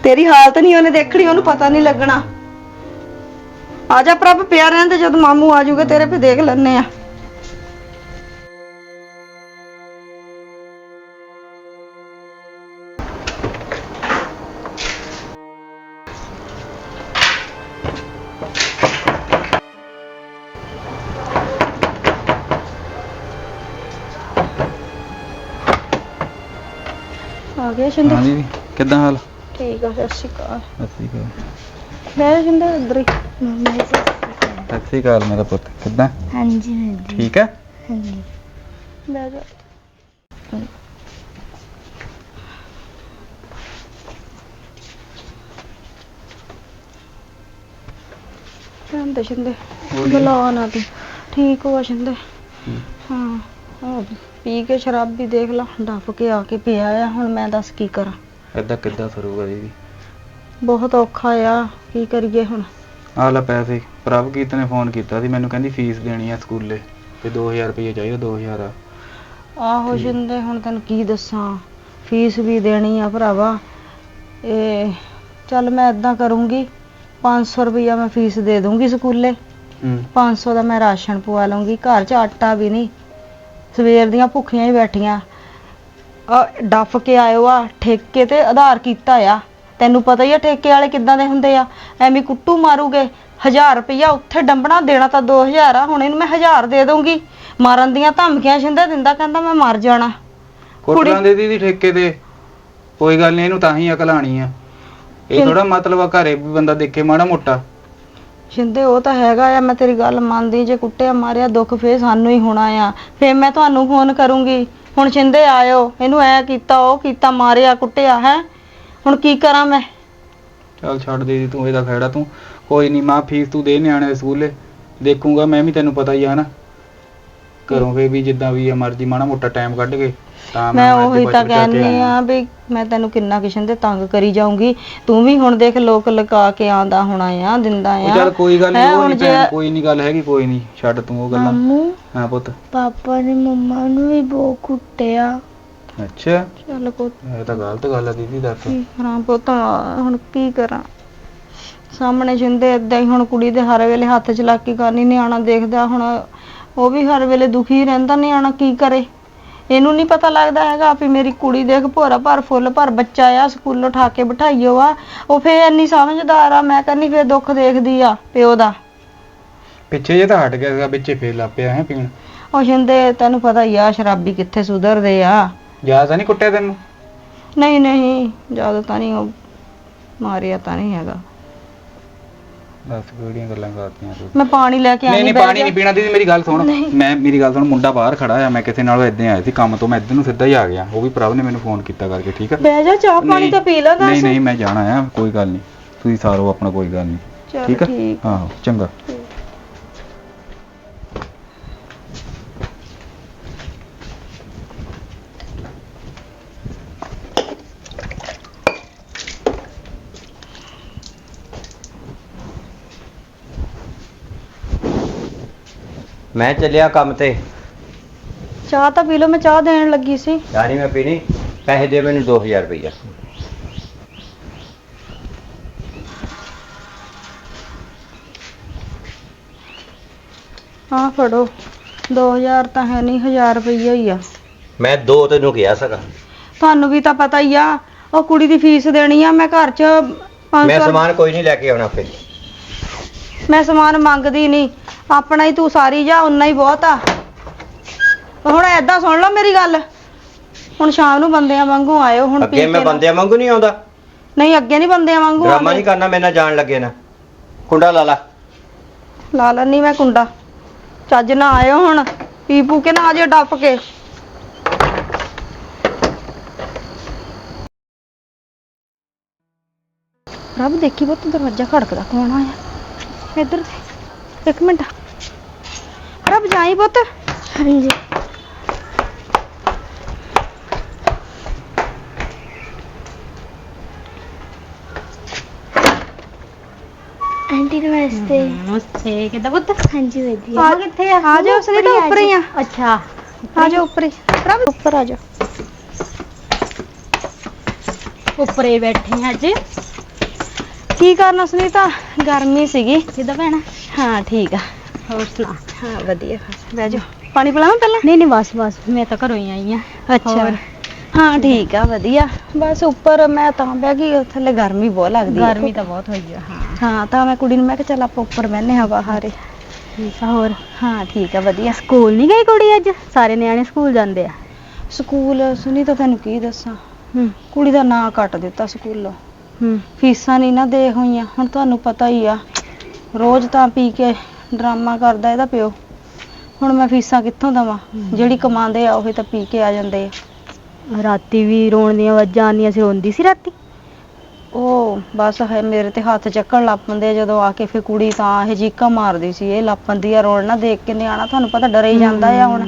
ਤੇਰੀ ਹਾਲਤ ਨਹੀਂ ਉਹਨੇ ਦੇਖਣੀ ਉਹਨੂੰ ਪਤਾ ਨਹੀਂ ਲੱਗਣਾ। ਆ ਜਾ ਪ੍ਰਭ ਪਿਆ ਰਹਿੰਦੇ ਜਦੋਂ ਮਾਮੂ ਆ ਜਾਊਗਾ ਤੇਰੇ ਫੇ ਦੇਖ ਲੈਣੇ ਆ। ਆ ਗਿਆ ਸ਼ਿੰਦੇ ਦੀਦੀ ਕਿੱਦਾਂ ਹਾਲ? ਠੀਕ ਆ ਸਤਿ ਸ਼੍ਰੀ ਅਕਾਲ। ਸਤਿ ਸ਼੍ਰੀ ਅਕਾਲ। ਬਹਿ ਜਾ ਸ਼ਿੰਦੇ ਉੱਧਰ ਹੀ। ਸਤਿ ਸ਼੍ਰੀ ਅਕਾਲ ਮੇਰਾ ਪੁੱਤ ਕਿੱਦਾਂ? ਹਾਂਜੀ ਹਾਂਜੀ। ਠੀਕ ਹੈ? ਹਾਂਜੀ। ਬਹਿ ਜਾ। ਸ਼ਿੰਦੇ ਸ਼ਿੰਦੇ ਬੁਲਾ ਨਾ ਤੂੰ। ਠੀਕ ਹੋ ਸ਼ਿੰਦੇ ਹਾਂ। ਉਹ ਪੀ ਕੇ ਸ਼ਰਾਬ ਵੀ ਦੇਖ ਲਾ ਡੱਫ ਕੇ ਆ ਕੇ ਪਿਆ ਆ ਹੁਣ ਮੈਂ ਦੱਸ ਕੀ ਕਰਾਂ? ਏਦਾਂ ਕਿੱਦਾਂ ਸਰੂਗਾ ਦੀਦੀ ਬਹੁਤ ਔਖਾ ਆ ਕੀ ਕਰੀਏ ਹੁਣ? ਆ ਲੈ ਪੈਸੇ ਪ੍ਰਭਜੀਤ ਨੇ ਫੋਨ ਕੀਤਾ ਸੀ ਮੈਨੂੰ ਕਹਿੰਦੀ ਫੀਸ ਦੇਣੀ ਆ ਸਕੂਲੇ ਤੇ 2000 ਰੁਪਏ ਚਾਹੀਦਾ 2000 ਆ। ਆਹੋ ਸ਼ਿੰਦੇ ਹੁਣ ਤੈਨੂੰ ਕੀ ਦੱਸਾਂ ਫੀਸ ਵੀ ਦੇਣੀ ਆ ਭਰਾਵਾ। ਇਹ ਚੱਲ ਮੈਂ ਇਦਾਂ ਕਰੂੰਗੀ 500 ਰੁਪਈਆ ਮੈਂ ਫੀਸ ਦੇ ਦੂੰਗੀ ਸਕੂਲੇ। ਹੂੰ। 500 ਦਾ ਮੈਂ ਰਾਸ਼ਨ ਪਵਾ ਲੂੰਗੀ ਘਰ 'ਚ ਆਟਾ ਵੀ ਨਹੀਂ ਸਵੇਰ ਦੀਆਂ ਭੁੱਖੀਆਂ ਹੀ ਬੈਠੀਆਂ। ਆ ਡੱਫ ਕੇ ਆਇਓ ਆ ਠੇਕੇ ਤੇ ਆਧਾਰ ਕੀਤਾ ਆ। ਤੈਨੂੰ ਪਤਾ ਹੀ ਆ ਠੇਕੇ ਵਾਲੇ ਕਿੱਦਾਂ ਦੇ ਹੁੰਦੇ ਆ। ਐਵੇਂ ਕੁੱਟੂ ਮਾਰੂਗੇ। 1000 ਰੁਪਈਆ ਉੱਥੇ ਡੰਬਣਾ ਦੇਣਾ ਤਾਂ 2000 ਆ ਹੁਣ ਇਹਨੂੰ ਮੈਂ 1000 ਦੇ ਦੂੰਗੀ ਮਾਰਨ ਦੀਆਂ ਧਮਕੀਆਂ ਛਿੰਦਾ ਦਿੰਦਾ ਕਹਿੰਦਾ ਮੈਂ ਮਰ ਜਾਣਾ। ਕੁੜੀ- ਕੋਟਲਾਂ ਦੇ ਦੀਦੀ ਠੇਕੇ ਤੇ। ਕੋਈ ਗੱਲ ਨਹੀਂ ਇਹਨੂੰ ਤਾਂ ਹੀ ਅਕਲ ਆਣੀ ਆ। ਇਹ ਥੋੜਾ ਮਤਲਬ ਆ ਘਰੇ ਵੀ ਬੰਦਾ ਦੇਖੇ ਮਾੜਾ ਮੋਟਾ। ਸ਼ਿੰਦੇ, ਉਹ ਤਾਂ ਹੈਗਾ ਆ, ਮੈਂ ਤੇਰੀ ਗੱਲ ਮੰਨਦੀ, ਜੇ ਕੁੱਟਿਆ ਮਾਰਿਆ ਦੁੱਖ ਫੇਰ ਸਾਨੂੰ ਹੀ ਹੋਣਾ ਆ। ਫੇਰ ਮੈਂ ਤੁਹਾਨੂੰ ਫੋਨ ਕਰੂੰਗੀ। ਹੁਣ ਸ਼ਿੰਦੇ ਆਇਓ, ਇਹਨੂੰ ਐ ਕੀਤਾ, ਉਹ ਕੀਤਾ, ਮਾਰਿਆ, ਕੁੱਟਿਆ, ਹੈ? ਹੁਣ ਕੀ ਕਰਾਂ ਮੈਂ? ਚੱਲ ਛੱਡ ਦੇ ਦੀ ਤੂੰ ਇਹਦਾ ਖੜਾ ਤੂੰ। ਕੋਈ ਨਹੀਂ ਮਾਂ, ਫੀਸ ਤੂੰ ਦੇ ਨਿਆਣੇ ਦੇ ਸਕੂਲੇ। ਦੇਖੂਗਾ, ਮੈਂ ਵੀ ਤੈਨੂੰ ਪਤਾ ਹੀ ਆ ਨਾ ਘਰੋਂ ਫੇ ਵੀ ਜਿੱਦਾਂ ਵੀ ਆ, ਮਰਜ਼ੀ, ਮਾੜਾ ਮੋਟਾ ਟਾਈਮ ਕੱਢ ਕੇ। ਤਾਂ ਮੈਂ ਅੱਜ ਉਹੀ ਤਾਂ ਬਚਾ ਕੇ ਕਹਿੰਦੀ ਆਇਆ। ਆ ਵੀ ਮੈਂ ਤੈਨੂੰ ਕਿੰਨਾ ਕਿਸ਼ਨ ਦੇ ਤੰਗ ਕਰੀ ਜਾਊਂਗੀ। ਤੂੰ ਵੀ ਹੁਣ ਦੇਖ ਲੋਕ ਲਗਾ ਕੇ ਆਂਦਾ ਹੋਣਾ ਆ ਦਿੰਦਾ ਆ ਚੱਲ ਕੋਈ ਗੱਲ ਨਹੀਂ ਹੈਂ, ਉਹ ਹੁਣ ਨਹੀਂ ਜੇ- ਭੈਣ ਕੋਈ ਨਹੀਂ ਗੱਲ ਹੈਗੀ ਕੋਈ ਨਹੀਂ ਛੱਡ ਤੂੰ ਉਹ ਗੱਲਾਂ। ਮਾਮੂ ਹਾਂ ਪੁੱਤ। ਪਾਪਾ ਨੇ ਮੰਮਾ ਨੂੰ ਵੀ ਬਹੁਤ ਕੁੱਟਿਆ। ਅੱਛਾ। ਚੱਲ ਕੋ ਇਹ ਤਾਂ ਗਲਤ ਗੱਲ ਆ ਦੀਦੀ ਦੱਸ। ਕਰਾਂ ਪੁੱਤ ਹੁਣ ਕੀ ਕਰਾਂ? ਸਾਹਮਣੇ ਜਿੰਦੇ ਏਦਾਂ ਹੀ ਹੁਣ ਕੁੜੀ ਦੇ ਹਰ ਵੇਲੇ ਹੱਥ ਚਲਾਕੀ ਕਰਨੀ ਨਿਆਣਾ ਦੇਖਦਾ ਹੁਣ ਉਹ ਵੀ ਹਰ ਵੇਲੇ ਦੁਖੀ ਰਹਿੰਦਾ ਨਿਆਣਾ ਕੀ ਕਰੇ? ਇਹਨੂੰ ਨਹੀਂ ਪਤਾ ਲੱਗਦਾ ਹੈਗਾ ਵੀ ਮੇਰੀ ਕੁੜੀ ਦੇਖ ਭੋਰਾ ਭਰ ਫੁੱਲ ਭਰ ਬੱਚਾ ਆ ਸਕੂਲੋਂ ਠਾ ਕੇ ਬਿਠਾਈਓ ਆ। ਉਹ ਫੇਰ ਇੰਨੀ ਸਮਝਦਾਰ ਆ ਮੈਂ ਕਹਿੰਨੀ ਫੇਰ ਦੁੱਖ ਦੇਖਦੀ ਆ ਪਿਓ ਦਾ। ਪਿੱਛੇ ਜੇ ਤਾਂ ਹਟ ਗਿਆ ਸੀਗਾ ਵਿੱਚੇ ਫੇਰ ਲੱਗ ਪਿਆ ਹੈ ਪੀਣ। ਉਹ ਜਿੰਦੇ ਤੈਨੂੰ ਪਤਾ ਹੀ ਆ ਸ਼ਰਾਬੀ ਕਿੱਥੇ ਸੁਧਰਦੇ ਆ। ਜ਼ਿਆਦਾ ਤਾਂ ਨਹੀਂ ਕੁੱਟਿਆ ਤੈਨੂੰ? ਨਹੀਂ ਨਹੀਂ ਜ਼ਿਆਦਾ ਤਾਂ ਨਹੀਂ ਉਹ ਮਾਰਿਆ ਤਾਂ ਨਹੀਂ ਹੈਗਾ। ਦੱਸ ਕਿਹੜੀਆਂ ਗੱਲਾਂ ਕਰਦੀਆਂ ਤੂੰ। ਮੈਂ ਪਾਣੀ ਲੈ ਕੇ ਆਈ ਨਹੀਂ ਨਹੀਂ ਪਾਣੀ। ਨਹੀਂ ਪੀਣਾ ਦੀਦੀ ਮੇਰੀ ਗੱਲ ਸੁਣ। ਮੈਂ ਮੇਰੀ ਗੱਲ ਸੁਣ ਮੁੰਡਾ ਬਾਹਰ ਖੜਾ ਆ ਮੈਂ ਕਿਸੇ ਨਾਲ ਏਦਾਂ ਆਇਆ ਸੀ ਕੰਮ ਤੋਂ ਮੈਂ ਇੱਧਰ ਨੂੰ ਸਿੱਧਾ ਹੀ ਆ ਗਿਆ। ਉਹ ਵੀ ਪ੍ਰਭ ਨੇ ਮੈਨੂੰ ਫੋਨ ਕੀਤਾ ਕਰਕੇ ਠੀਕ ਆ? ਬਹਿ ਜਾ ਚਾਹ ਪਾਣੀ ਨਹੀਂ, ਤਾਂ ਪੀ ਲੈ ਨਹੀਂ ਦੱਸ। ਨਹੀਂ ਮੈਂ ਜਾਣਾ ਆ ਕੋਈ ਗੱਲ ਨਹੀਂ ਤੁਸੀਂ ਸਾਰੋ ਆਪਣਾ ਕੋਈ ਗੱਲ ਨਹੀਂ ਠੀਕ ਆ? ਆਹੋ ਚੰਗਾ। ਮੈਂ ਚੱਲਿਆ ਕੰਮ ਤੇ। ਚਾਹ ਤਾਂ ਪੀ ਲਓ ਮੈਂ ਚਾਹ ਦੇਣ ਲੱਗੀ ਸੀ। ਯਾਨੀ ਮੈਂ ਪੀਣੀ ਪੈਸੇ ਦੇ ਮੈਨੂੰ 2000 ਰੁਪਈਆ। ਹਾਂ ਫੜੋ। 2000 ਤਾਂ ਹੈ ਨਹੀਂ 1000 ਰੁਪਈਆ ਹੀ ਆ। ਮੈਂ ਦੋ ਤੈਨੂੰ ਕਿਹਾ ਸਗਾ। ਤੁਹਾਨੂੰ ਵੀ ਤਾਂ ਪਤਾ ਹੀ ਆ ਉਹ ਕੁੜੀ ਦੀ ਫੀਸ ਦੇਣੀ ਆ ਮੈਂ ਘਰ 'ਚ ਮੈਂ 500 ਸਮਾਨ ਕੋਈ ਨਹੀਂ ਲੈ ਕੇ ਆਉਣਾ ਫਿਰ। ਮੈਂ ਸਮਾਨ ਮੰਗਦੀ ਨਹੀਂ। ਆਪਣਾ ਹੀ ਤੂੰ ਸਾਰੀ ਜਾ ਉਨਾ ਹੀ ਬਹੁਤ ਆ। ਹੁਣ ਐਦਾਂ ਸੁਣ ਲਓ ਮੇਰੀ ਗੱਲ। ਹੁਣ ਸ਼ਾਮ ਨੂੰ ਬੰਦਿਆਂ ਵਾਂਗੂ ਆਇਓ ਹੁਣ ਅੱਗੇ ਮੈਂ ਕੇ ਨਾ- ਬੰਦਿਆਂ ਵਾਂਗੂ ਨਹੀਂ ਆਉਂਦਾ। ਨਹੀਂ ਅੱਗੇ ਨਹੀਂ ਬੰਦਿਆਂ ਵਾਂਗੂ ਡਰਾਮਾ ਆਉਂਦੇ। ਨਹੀਂ ਕਰਨਾ ਮੇਰੇ ਨਾਲ ਜਾਣ ਲੱਗੇ ਨਾ। ਕੁੰਡਾ ਲਾ ਲਾ। ਲਾ ਲੈਣੀ ਮੈਂ ਕੁੰਡਾ। ਚੱਜ ਨਾ ਆਇਓ ਹੁਣ। ਪੀ ਪੂ ਕੇ ਨਾ ਆਜੋ ਡੱਫ ਕੇ। ਰੱਬ ਦੇਖੀ ਬੁੱਤ ਦਰਵਾਜ਼ਾ ਖੜਕਦਾ ਕੌਣ ਆਇਆ ਇੱਧਰ ਦੇ। ਇੱਕ ਮਿੰਟ। ਰੱਬ ਜਾਈ ਪੁੱਤ? ਹਾਂਜੀ। ਆਂਟੀ ਨਮਸਤੇ। ਨਮਸਤੇ। ਕਿੱਦਾਂ ਪੁੱਤ? ਹਾਂਜੀ ਵਧੀਆ। ਆ ਕਿੱਥੇ ਆ? ਆ ਜਾਓ ਸੁਨੀਤਾ ਉੱਪਰ ਹੀ ਆ। ਅੱਛਾ। ਆ ਜਾਓ ਉੱਪਰ ਹੀ। ਰੱਬ ਉੱਪਰ ਆ ਜਾਓ। ਉੱਪਰੇ ਬੈਠੇ ਆਂ ਅੱਜ। ਕੀ ਕਰਨਾ ਸੁਨੀਤਾ? ਗਰਮੀ ਸੀਗੀ। ਕਿੱਦਾਂ ਭੈਣਾ? ਹਾਂ ਠੀਕ ਆ। ਹੋਰ ਸੁਣਾ। ਹਾਂ ਵਧੀਆ ਬਹਿ ਜਾਓ। ਪਾਣੀ ਪਿਲਾਵਾਂ ਪਹਿਲਾਂ? ਨਹੀਂ ਨਹੀਂ ਬਸ ਬਸ ਮੈਂ ਤਾਂ ਘਰੋਂ ਹੀ ਆਈ ਆ। ਅੱਛਾ। ਹੋਰ? ਹਾਂ ਠੀਕ ਆ ਵਧੀਆ। ਬਸ ਉੱਪਰ ਮੈਂ ਤਾਂ ਬਹਿ ਗਈ ਥੱਲੇ ਗਰਮੀ ਬਹੁਤ ਲੱਗਦੀ ਆ। ਗਰਮੀ ਤਾਂ ਬਹੁਤ ਹੋਈ ਆ ਹਾਂ। ਹਾਂ ਤਾਂ ਮੈਂ ਕੁੜੀ ਨੂੰ ਮੈਂ ਕਿਹਾ ਚੱਲ ਆਪਾਂ ਉੱਪਰ ਬਹਿਨੇ ਹਵਾ ਹਾਰੇ ਠੀਕ ਆ ਹੋਰ? ਹਾਂ ਠੀਕ ਆ ਵਧੀਆ। ਸਕੂਲ ਨਹੀਂ ਗਈ ਕੁੜੀ ਅੱਜ? ਸਾਰੇ ਨਿਆਣੇ ਸਕੂਲ ਜਾਂਦੇ ਆ? ਸਕੂਲ ਸੁਨੀ ਤਾਂ ਤੈਨੂੰ ਕੀ ਦੱਸਾਂ? ਹੂੰ। ਕੁੜੀ ਦਾ ਨਾਂ ਕੱਟ ਦਿੱਤਾ ਸਕੂਲੋਂ। ਹੂੰ। ਫੀਸਾਂ ਨਹੀਂ ਨਾ ਦੇ ਹੋਈਆਂ ਹੁਣ ਤੁਹਾਨੂੰ ਪਤਾ ਹੀ ਆ। ਰੋਜ਼ ਤਾਂ ਪੀ ਕੇ ਡਰਾਮਾ ਕਰਦਾ ਇਹਦਾ ਪਿਓ। ਹੁਣ ਮੈਂ ਫੀਸਾਂ ਕਿੱਥੋਂ ਦਵਾਂ? ਜਿਹੜੀ ਕਮਾਉਂਦੇ ਆ ਉਹੀ ਤਾਂ ਪੀ ਕੇ ਆ ਜਾਂਦੇ ਆ। ਰਾਤੀ ਵੀ ਰੋਣ ਦੀਆਂ ਆਵਾਜ਼ਾਂ ਆਉਂਦੀਆਂ ਸੀ ਰੋਂਦੀ ਸੀ ਰਾਤੀ? ਉਹ ਬਸ ਹੈ ਮੇਰੇ ਤੇ ਹੱਥ ਚੱਕਣ ਲੱਗ ਪੈਂਦੇ ਜਦੋਂ ਆ ਕੇ ਫਿਰ ਕੁੜੀ ਤਾਂ ਇਹ ਚੀਕਾਂ ਮਾਰਦੀ ਸੀ ਇਹ ਲੱਪੰਦੀ ਆ ਰੋਣ ਨਾ ਦੇਖ ਕੇ ਨਿਆਣਾ ਤੁਹਾਨੂੰ ਪਤਾ ਡਰੇ ਹੀ ਜਾਂਦਾ ਆ ਹੁਣ।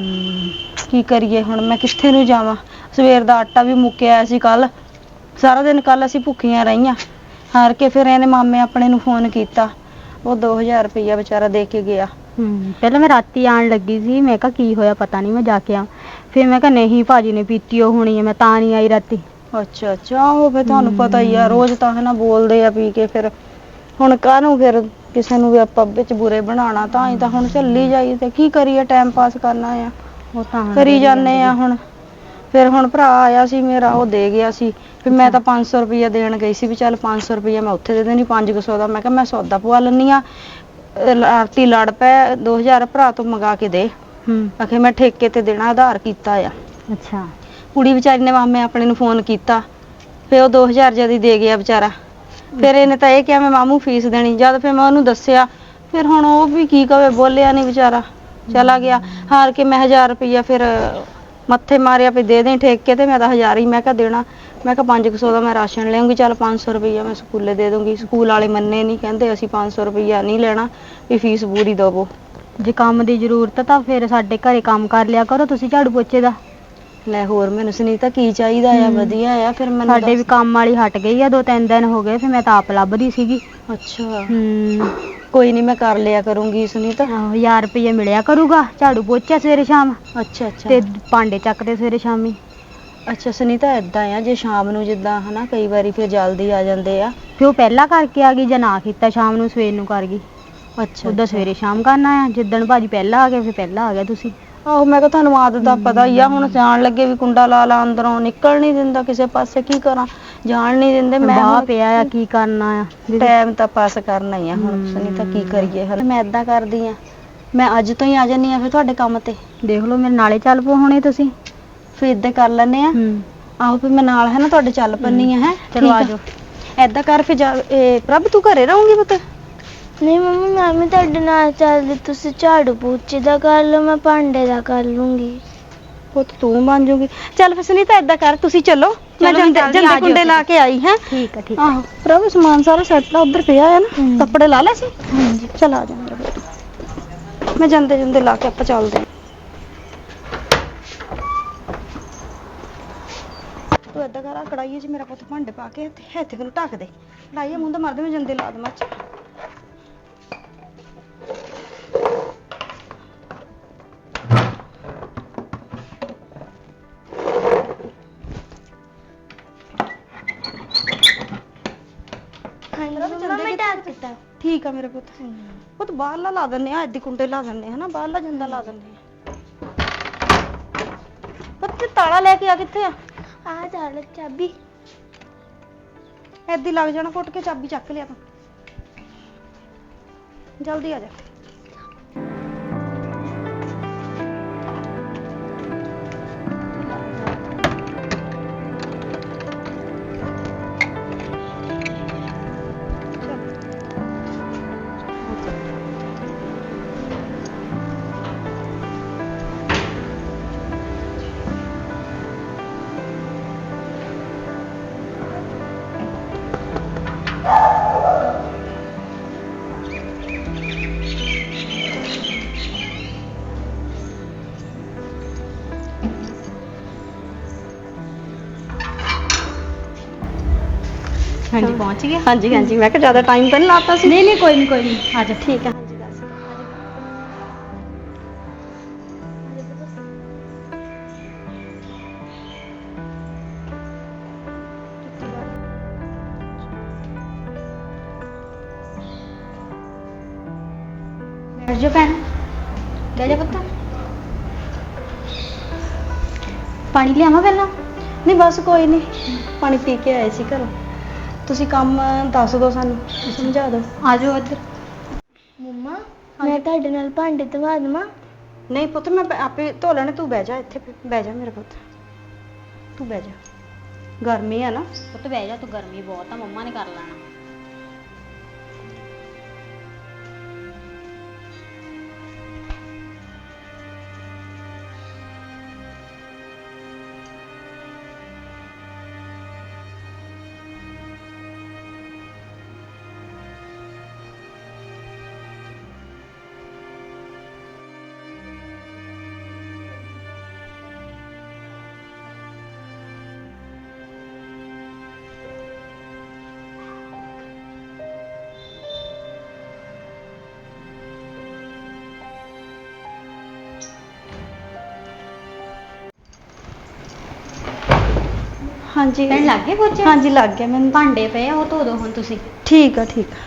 ਕੀ ਕਰੀਏ ਹੁਣ ਮੈਂ ਕਿੱਥੇ ਨੂੰ ਜਾਵਾਂ? ਸਵੇਰ ਦਾ ਆਟਾ ਵੀ ਮੁੱਕਿਆ ਸੀ ਕੱਲ ਸਾਰਾ ਦਿਨ ਕੱਲ ਅਸੀਂ ਭੁੱਖੀਆਂ ਰਹੀਆਂ। ਹਾਰ ਕੇ ਫਿਰ ਇਹਨੇ ਮਾਮੇ ਆਪਣੇ ਨੂੰ ਫੋਨ ਕੀਤਾ। ਉਹ 2000 ਰੁਪਈਆ ਵਿਚਾਰਾ ਦੇ ਕੇ ਗਿਆ। ਹੂੰ ਪਹਿਲਾਂ ਮੈਂ ਰਾਤੀ ਆਣ ਲੱਗੀ ਸੀ ਮੈਂ ਕਿਹਾ ਕੀ ਹੋਇਆ ਪਤਾ ਨਹੀਂ ਮੈਂ ਜਾ ਕੇ ਆ। ਫਿਰ ਮੈਂ ਕਿਹਾ ਨਹੀਂ ਭਾਜੀ ਨੇ ਪੀਤੀ ਉਹ ਹੋਣੀ ਹੈ ਮੈਂ ਤਾਂ ਨਹੀਂ ਆਈ ਰਾਤੀ। ਅੱਛਾ ਅੱਛਾ ਉਹ ਫਿਰ ਤੁਹਾਨੂੰ ਪਤਾ ਹੀ ਆ ਰੋਜ਼ ਤਾਂ ਹੈ ਨਾ ਬੋਲਦੇ ਆ ਪੀ ਕੇ ਫਿਰ ਹੁਣ ਕਾਹਨੂੰ ਫਿਰ ਕਿਸੇ ਨੂੰ ਵੀ ਆਪਾਂ ਵਿੱਚ ਬੁਰੇ ਬਣਾਉਣਾ ਤਾਂ ਹੀ ਤਾਂ ਹੁਣ ਚੱਲੀ ਜਾਈ ਤੇ ਕੀ ਕਰੀਏ ਟਾਈਮ ਪਾਸ ਕਰਨਾ ਆ। ਉਹ ਤਾਂ ਕਰੀ ਜਾਂਦੇ ਆ ਹੁਣ। ਫਿਰ ਹੁਣ ਭਰਾ ਆਇਆ ਸੀ ਮੇਰਾ ਉਹ ਦੇ ਗਿਆ ਸੀ। ਫਿਰ ਮੈਂ ਤਾਂ 500 ਰੁਪਈਆ ਦੇਣ ਗਈ ਸੀ ਵੀ ਚੱਲ 500 ਰੁਪਈਆ ਮੈਂ ਉੱਥੇ ਦੇ ਦੇਣੀ 500 ਦਾ। ਮੈਂ ਕਿਹਾ ਮੈਂ ਸੌਦਾ ਪਵਾ ਲੈਣੀ ਆ ਆਰਤੀ ਲੜ ਪਏ 2000 ਭਰਾ ਤੋਂ ਮੰਗਾ ਕੇ ਦੇ। ਹੂੰ। ਆਖੇ ਮੈਂ ਠੇਕੇ ਤੇ ਦੇਣਾ ਆਧਾਰ ਕੀਤਾ ਆ। ਅੱਛਾ। ਕੁੜੀ ਵਿਚਾਰੀ ਨੇ ਮਾਮੇ ਆਪਣੇ ਨੂੰ ਫੋਨ ਕੀਤਾ। ਫਿਰ ਉਹ 2000 ਜਦੀ ਦੇ ਗਿਆ ਵਿਚਾਰਾ। ਫਿਰ ਇਹਨੇ ਤਾਂ ਇਹ ਕਿਹਾ ਮੈਂ ਮਾਮੂ ਫੀਸ ਦੇਣੀ। ਜਦ ਫਿਰ ਮੈਂ ਉਹਨੂੰ ਦੱਸਿਆ ਫਿਰ ਹੁਣ ਉਹ ਵੀ ਕੀ ਕਵੇ ਬੋਲਿਆ ਨਹੀਂ ਵਿਚਾਰਾ। ਚਲਾ ਗਿਆ। ਹਾਰ ਕੇ ਮੈਂ 1000 ਰੁਪਈਆ ਫਿਰ ਮੱਥੇ ਮਾਰਿਆ ਵੀ ਦੇ ਦੇ ਠੇਕੇ ਤੇ, ਮੈਂ ਤਾਂ ਹਜ਼ਾਰ ਹੀ, ਮੈਂ ਕਿਹਾ ਦੇਣਾ। ਮੈਂ ਕਿਹਾ 500 ਦਾ ਮੈਂ ਰਾਸ਼ਨ ਲਿਆਉਂਗੀ, ਚੱਲ 500 ਰੁਪਈਆ ਮੈਂ ਸਕੂਲੇ ਦੇ ਦੂੰਗੀ ਸਕੂਲ ਵਾਲੇ ਮੰਨੇ ਨਹੀਂ ਕਹਿੰਦੇ ਅਸੀਂ 500 ਰੁਪਈਆ ਨਹੀਂ ਲੈਣਾ, ਵੀ ਫੀਸ ਪੂਰੀ ਦਵੋ। ਜੇ ਕੰਮ ਦੀ ਜ਼ਰੂਰਤ ਤਾਂ ਫਿਰ ਸਾਡੇ ਘਰੇ ਕੰਮ ਕਰ ਲਿਆ ਕਰੋ, ਤੁਸੀਂ ਝਾੜੂ ਪੋਚੇ ਦਾ। ਲੈ ਹੋਰ ਮੈਨੂੰ ਸੁਨੀਤਾ ਕੀ ਚਾਹੀਦਾ ਆ ਵਧੀਆ ਆ ਫਿਰ ਮੈਨੂੰ ਸਾਡੇ ਵੀ ਕੰਮ ਵਾਲੀ ਹਟ ਗਈ ਆ ਦੋ ਤਿੰਨ ਦਿਨ ਹੋ ਗਏ ਫਿਰ ਮੈਂ ਤਾਂ ਆਪ ਲੱਭਦੀ ਸੀਗੀ। ਦੱਸ। ਅੱਛਾ। ਹੂੰ। ਕੋਈ ਨਹੀਂ ਮੈਂ ਕਰ ਲਿਆ ਕਰੂੰਗੀ ਸੁਨੀਤਾ। ਆਹੋ 1000 ਰੁਪਏ ਮਿਲਿਆ ਕਰੂਗਾ ਝਾੜੂ ਪੋਚਾ ਸਵੇਰੇ ਸ਼ਾਮ। ਅੱਛਾ ਅੱਛਾ। ਤੇ ਭਾਂਡੇ ਚੱਕਦੇ ਸਵੇਰੇ ਸ਼ਾਮੀ। ਅੱਛਾ ਸੁਨੀਤਾ ਏਦਾਂ ਆ ਜੇ ਸ਼ਾਮ ਨੂੰ ਜਿੱਦਾਂ ਹਨਾ ਕਈ ਵਾਰੀ ਫਿਰ ਜਲਦੀ ਆ ਜਾਂਦੇ ਆ। ਫਿਰ ਉਹ ਪਹਿਲਾਂ ਕਰਕੇ ਆ ਗਈ ਜਾਂ ਨਾ ਕੀਤਾ ਸ਼ਾਮ ਨੂੰ ਸਵੇਰ ਨੂੰ ਕਰ ਗਈ। ਅੱਛਾ ਉਦੋਂ ਸਵੇਰੇ ਸ਼ਾਮ ਕਰਨਾ ਆ ਜਿੱਦਣ ਭਾਜੀ ਪਹਿਲਾਂ ਆ ਗਏ ਫਿਰ ਪਹਿਲਾਂ ਆ ਗਿਆ ਤੁਸੀਂ। ਆਹੋ ਮੈਂ ਕਿਹਾ ਤੁਹਾਨੂੰ ਆਦਤ ਦਾ ਪਤਾ ਹੀ ਆ ਹੁਣ ਜਾਣ ਲੱਗੇ ਵੀ ਕੁੰਡਾ ਲਾ ਲਾ ਅੰਦਰੋਂ ਨਿਕਲ ਨਹੀਂ ਦਿੰਦਾ ਕਿਸੇ ਪਾਸੇ ਕੀ ਕਰਾਂ? ਜਾਣ ਨਹੀਂ ਦਿੰਦੇ ਮੈਂ ਬਾਹ ਪਿਆ ਆ ਕੀ ਕਰਨਾ ਆ? ਟਾਈਮ ਤਾਂ ਪਾਸ ਕਰਨਾ ਹੀ ਆ ਹੁਣ ਸੁਨੀਤਾ ਕੀ ਕਰੀਏ ਹਨਾ ਮੈਂ ਏਦਾਂ ਕਰਦੀ ਆ। ਮੈਂ ਅੱਜ ਤੋਂ ਹੀ ਆ ਜਾਨੀ ਆ ਫਿਰ ਤੁਹਾਡੇ ਕੰਮ ਤੇ। ਦੇਖ ਲਓ ਮੇਰੇ ਨਾਲੇ ਚੱਲ ਪੋ ਹੁਣੇ ਤੁਸੀਂ। ਫਿਰ ਏਦਾਂ ਕਰ ਲੈਨੇ ਆ। ਆਹੋ ਫਿਰ ਮੈਂ ਨਾਲ ਹੈ ਨਾ ਤੁਹਾਡੇ ਚੱਲ ਪੰਨੀ ਆ ਹੈ? ਚਲੋ ਆ ਜਾਓ। ਏਦਾਂ ਕਰ ਫਿਰ ਜਾ ਇਹ ਪ੍ਰਭ ਤੂੰ ਘਰੇ ਰਹੂੰਗੀ ਪੁੱਤ? ਨਹੀਂ ਮੰਮੀ ਮੈਂ ਵੀ ਤੁਹਾਡੇ ਨਾਲ ਚੱਲਦੀ ਤੁਸੀਂ ਝਾੜੂ ਪੋਚੇ ਦਾ ਕਰ ਲਓ ਮੈਂ ਭਾਂਡੇ ਦਾ ਕਰ ਲੂੰਗੀ। ਪੁੱਤ ਤੂੰ ਬਣ ਜੂਗੀ ਚੱਲ ਫਿਰ ਸੁਨੀਤਾ ਏਦਾਂ ਕਰ ਤੁਸੀਂ ਚੱਲੋ। ਮੈਂ ਚਲੋ ਜੰਦੇ ਜਲਦੀ ਆ ਜੰਦੇ ਜਾਓ ਕੁੰਡੇ ਲਾ। ਕੇ ਆਈ ਹੈ। ਠੀਕ ਆ ਠੀਕ ਆਹੋ ਪ੍ਰਭ ਸਮਾਨ ਸਾਰਾ ਸੈੱਟ ਲਾ ਉਧਰ ਪਿਆ ਹੈ ਨਾ। ਹਮ। ਕੱਪੜੇ ਲਾ ਲੈ ਸੀ। ਚਲ ਆ ਜਾ ਮੇਰਾ ਮੈਂ ਜਾਂਦੇ ਜਾਂਦੇ ਲਾ ਕੇ ਆਪਾਂ ਚੱਲਦੇ ਹਾਂ। ਤੂੰ ਏਦਾਂ ਕਰ ਆ ਕੜਾਈਏ 'ਚ ਮੇਰਾ ਪੁੱਤ ਭਾਂਡੇ ਪਾ ਕੇ ਤੇ ਇੱਥੇ ਨੂੰ ਢੱਕ ਦੇ। ਲਾਈਏ ਮੂੰਹ ਮਰਦੇ ਮੈਂ ਜਾਂਦੇ ਲਾ ਦਵਾਂ ਚ ਠੀਕ ਆ ਮੇਰੇ ਪੁੱਤ। ਪੁੱਤ ਬਾਹਰਲਾ ਲਾ ਦਿੰਨੇ ਆ ਐਡੀ ਕੁੰਡੇ ਲਾ ਦਿੰਨੇ ਆ ਨਾ ਬਾਹਰਲਾ ਜੰਦਾ ਲਾ ਦਿੰਨੇ ਆ। ਪੁੱਤ ਤੇ ਤਾਲਾ ਲੈ ਕੇ ਆ ਕਿੱਥੇ ਆ? ਆ ਚੱਲ ਚਾਬੀ। ਐਦੀ ਲੱਗ ਜਾਣਾ ਫੁੱਟ ਕੇ ਚਾਬੀ ਚੱਕ ਲਿਆ ਤੂੰ। ਜਲਦੀ ਆ ਜਾ। ਹਾਂਜੀ ਪਹੁੰਚ ਗਏ। ਹਾਂਜੀ ਹਾਂਜੀ। ਮੈਂ ਕਿਹਾ ਜ਼ਿਆਦਾ ਟਾਈਮ ਤਾਂ ਨਹੀਂ ਲਾਤਾ ਸੀ। ਨਹੀਂ ਨਹੀਂ ਕੋਈ ਨਹੀਂ ਕੋਈ ਨਹੀਂ ਆ ਜਾ ਠੀਕ ਆ ਹਾਂਜੀ ਦੱਸ। ਬੈਠ ਜਾ ਭੈਣ। ਲੈ ਜਾ ਪੁੱਤ। ਪਾਣੀ ਲਿਆਵਾਂ ਪਹਿਲਾਂ? ਨਹੀਂ ਬਸ ਕੋਈ ਨਹੀਂ ਪਾਣੀ ਪੀ ਕੇ ਆਏ ਸੀ ਘਰੋਂ। ਤੁਸੀਂ ਕੰਮ ਦੱਸ ਦਿਓ ਸਾਨੂੰ ਸਮਝਾ ਦਿਓ। ਆ ਜਾਓ ਇੱਧਰ। ਮੰਮਾ ਮੈਂ ਤੁਹਾਡੇ ਨਾਲ ਭਾਂਡੇ ਧਵਾ ਦੇਵਾਂ। ਨਹੀਂ ਪੁੱਤ ਮੈਂ ਬ- ਆਪੇ ਧੋ ਲੈਣੇ ਤੂੰ ਬਹਿ ਜਾ ਇੱਥੇ ਬਹਿ ਜਾ ਮੇਰਾ ਪੁੱਤ। ਤੂੰ ਬਹਿ ਜਾ। ਗਰਮੀ ਆ ਨਾ। ਪੁੱਤ ਬਹਿ ਜਾ ਤੂੰ ਗਰਮੀ ਬਹੁਤ ਆ ਮੰਮਾ ਨੇ ਕਰ ਲੈਣਾ। ਹਾਂਜੀ। ਕਹਿਣ ਲੱਗ ਗਏ ਪੋਚੇ ਹਾਂਜੀ ਲੱਗ ਗਿਆ ਮੈਨੂੰ। ਭਾਂਡੇ ਪਏ ਆ ਉਹ ਧੋ ਦਿਓ ਹੁਣ ਤੁਸੀਂ। ਠੀਕ ਆ ਠੀਕ ਆ।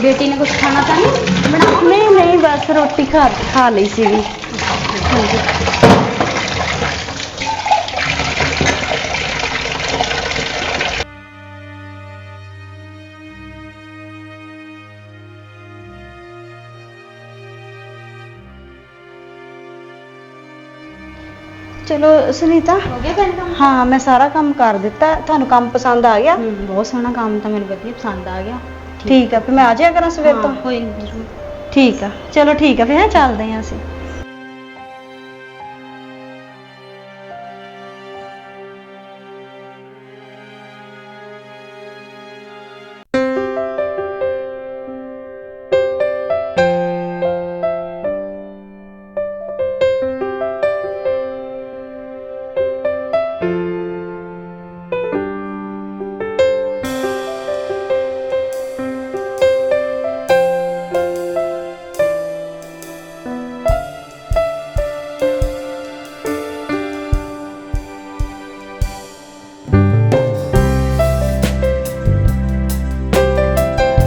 ਬੇਟੀ ਨੇ ਕੁਝ ਖਾਣਾ ਤਾਂ ਨਹੀਂ ਬਣਾਓ ਨਹੀਂ ਨਹੀਂ ਬਸ ਰੋਟੀ ਖਾ ਖਾ ਲਈ ਸੀਗੀ। ਹਾਂਜੀ ਚਲੋ ਸੁਨੀਤਾ। ਹੋ ਗਿਆ ਕੰਮ? ਹਾਂ ਮੈਂ ਸਾਰਾ ਕੰਮ ਕਰ ਦਿੱਤਾ। ਤੁਹਾਨੂੰ ਕੰਮ ਪਸੰਦ ਆ ਗਿਆ? ਬਹੁਤ ਸੋਹਣਾ ਕੰਮ ਤਾਂ ਮੈਨੂੰ ਵਧੀਆ ਪਸੰਦ ਆ ਗਿਆ। ਠੀਕ ਆ ਫਿਰ ਮੈਂ ਆ ਜਾਇਆ ਕਰਾਂ ਸਵੇਰ ਤੋਂ? ਹਾਂ, ਕੋਈ ਨਹੀਂ ਠੀਕ ਆ ਚਲੋ ਠੀਕ ਆ ਫਿਰ ਹੈਂ, ਚੱਲਦੇ ਹਾਂ ਅਸੀਂ।